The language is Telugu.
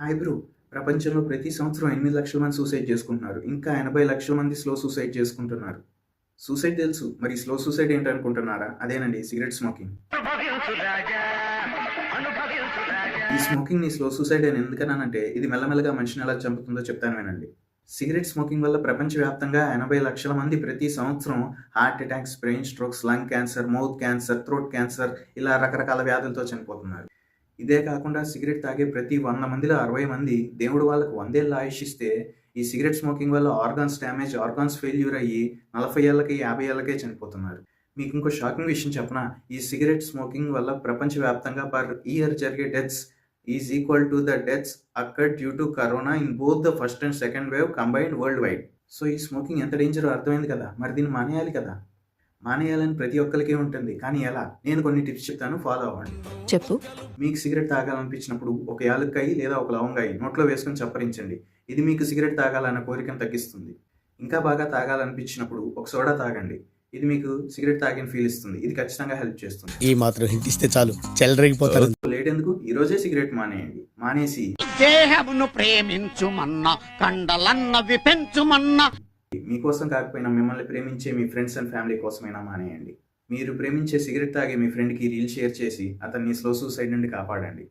హాయ్ బ్రో ప్రపంచంలో ప్రతి సంవత్సరం ఎనిమిది లక్షల మంది సూసైడ్ చేసుకుంటున్నారు. ఇంకా ఎనభై లక్షల మంది స్లో సూసైడ్ చేసుకుంటున్నారు. సూసైడ్ తెలుసు. మరి స్లో సూసైడ్ ఏంటనుకుంటున్నారా? అదేనండి సిగరెట్ స్మోకింగ్. ఈ స్మోకింగ్ని స్లో సూసైడ్ అని ఎందుకన్నానంటే ఇది మెల్లమెల్లగా మనిషిని ఎలా చంపుతుందో చెప్తాను వినండి. సిగరెట్ స్మోకింగ్ వల్ల ప్రపంచవ్యాప్తంగా ఎనభై లక్షల మంది ప్రతి సంవత్సరం heart attacks brain strokes lung cancer mouth cancer throat cancer ఇలా రకరకాల వ్యాధులతో చనిపోతున్నారు. ఇదే కాకుండా సిగరెట్ తాగే ప్రతి వంద మందిలో అరవై మంది దేవుడు వాళ్ళకు వందేళ్ళు ఆయుషిస్తే ఈ సిగరెట్ స్మోకింగ్ వల్ల ఆర్గాన్స్ డ్యామేజ్ ఆర్గాన్స్ ఫెయిల్యూర్ అయ్యి నలభై ఏళ్ళకి యాభై ఏళ్ళకే చనిపోతున్నారు. మీకు ఇంకో షాకింగ్ విషయం చెప్పనా? ఈ సిగరెట్ స్మోకింగ్ వల్ల ప్రపంచవ్యాప్తంగా పర్ ఇయర్ జరిగే deaths is equal to the deaths occurred due to corona in both the first and second wave combined world wide. So ఈ స్మోకింగ్ ఎంత డేంజర్ అర్థమైంది కదా. మరి దీన్ని మానేయాలి కదా. మానేయాలని ప్రతి ఒక్కరికి ఉంటుంది. కానీ ఎలా? నేను కొన్ని టిప్స్ చెప్తాను ఫాలో అవ్వండి. చెప్పు. మీకు సిగరెట్ తాగాలనిపించినప్పుడు ఒక యాలక్కాయి లేదా ఒక లవంగాయి నోట్లో వేసుకొని చప్పరించండి. ఇది మీకు సిగరెట్ తాగాలన్న కోరికను తగ్గిస్తుంది. ఇంకా బాగా తాగాలనిపించినప్పుడు ఒక సోడా తాగండి. ఇది మీకు సిగరెట్ తాగిన ఫీల్ ఇస్తుంది. ఇది ఖచ్చితంగా హెల్ప్ చేస్తుంది. ఈ మాత్రం హింట్ ఇస్తే చాలు. చెలరేగిపోతారు. లేట్ ఎందుకు? ఈ రోజే సిగరెట్ మానేయండి. మానేసి. దేహమును ప్రేమించుమన్నా కండలన్నవి పెంచుమన్నా మీకోసం కాకపోయినా మిమ్మల్ని ప్రేమించే మీ ఫ్రెండ్స్ అండ్ ఫ్యామిలీ కోసమైనా మానేయండి. మీరు ప్రేమించే సిగరెట్ తాగే మీ ఫ్రెండ్కి రీల్ షేర్ చేసి అతన్ని స్లో సూసైడ్ నుండి కాపాడండి.